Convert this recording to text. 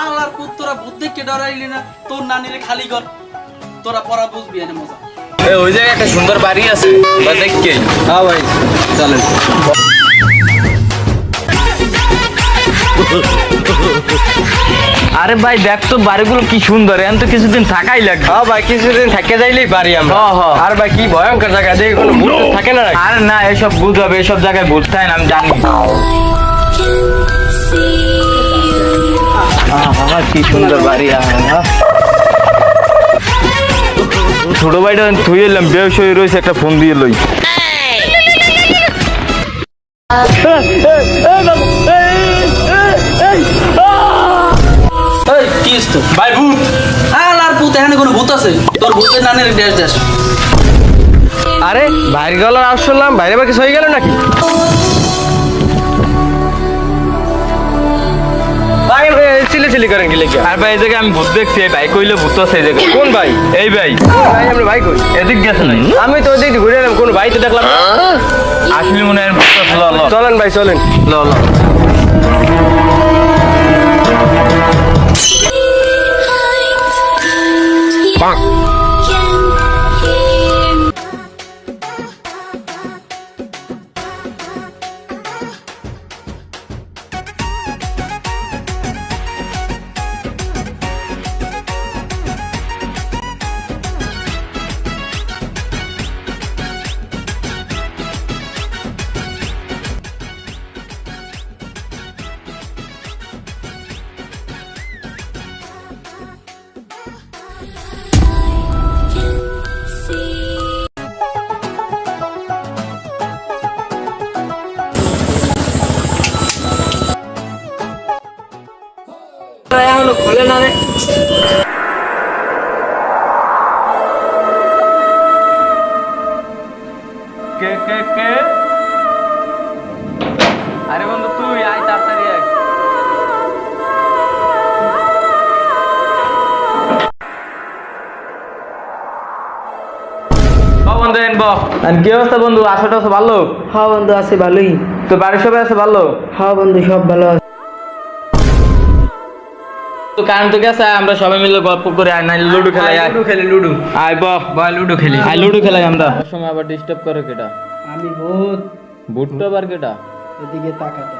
আল্লাহর পুত তোরা বুদ্ধি কে ডরাইলি না তোর নানিরে খালি কর। তোরা পড়া বুঝবি এনে মজা। এ, ওই জায়গায় একটা সুন্দর বাড়ি আছে বা দেখকে হ্যাঁ ভাই চলেন। আরে ভাই দেখ তো বাড়িগুলো কি সুন্দর এখন তো কিছুদিন থাকাই লাগবে। হ্যাঁ ভাই কিছুদিন থেকে যাইলেই পারি আমরা। হ্যাঁ, হ্যাঁ। আর ভাই কি ভয়ঙ্কর জায়গা দেখি কোনো ভূত থাকে না? আরে না এসব ভূত হবে এসব জায়গায় ভূত থাকে না আমি জানি। আহা, কি সুন্দর বাড়ি আহা। ছোট ভাইটা থুই এলাম বেশ হয়ে রয়েছে একটা ফোন দিয়ে লই এই কি তো ভাই ভূত আল্লাহর পুত এখানে কোনো ভূত আছে তোর ভূতের নানির ড্যাশ ড্যাশ আরে বাইরে গেল আওয়াজ শুনলাম বাইরে বাকি হয়ে গেল নাকি চিলি গেলে কি? আর ভাই এই জায়গায় আমি ভূত দেখছি এই ভাই কইলে ভূত আছে এই জায়গায়। কোন ভাই? এই ভাই। ভাই আমরা ভাই কই? এদিক গেছে নাই আমি তো ওদিক ঘুরে এলাম কোন ভাই তো দেখলাম না। আসলে মনে হয় ভূত আছে, ল ল। চলেন ভাই চলেন। ল ল। খোলে না রে কে কে কে আরে বন্ধু তুই আয় তাড়াতাড়ি আয় বন্ধু এন কি অবস্থা বন্ধু? আসো টাসো ভালো? হ্যাঁ বন্ধু আছে ভালোই। তো বাড়ির সবাই আছে ভালো? হ্যাঁ বন্ধু সব ভালো আছে। তো কারণ তো গেছে আমরা সবাই মিলে গল্প করে আয় না লুডো খেলাই আয়। লুডু খেলি লুডু। আয় বহ ভাই লুডু খেলি। আয় লুডো খেলাই আমরা। সময় আবার ডিস্টার্ব করে কেটা আমি ভূত। ভূত তো আবার কেটা এদিকে তাকাতে।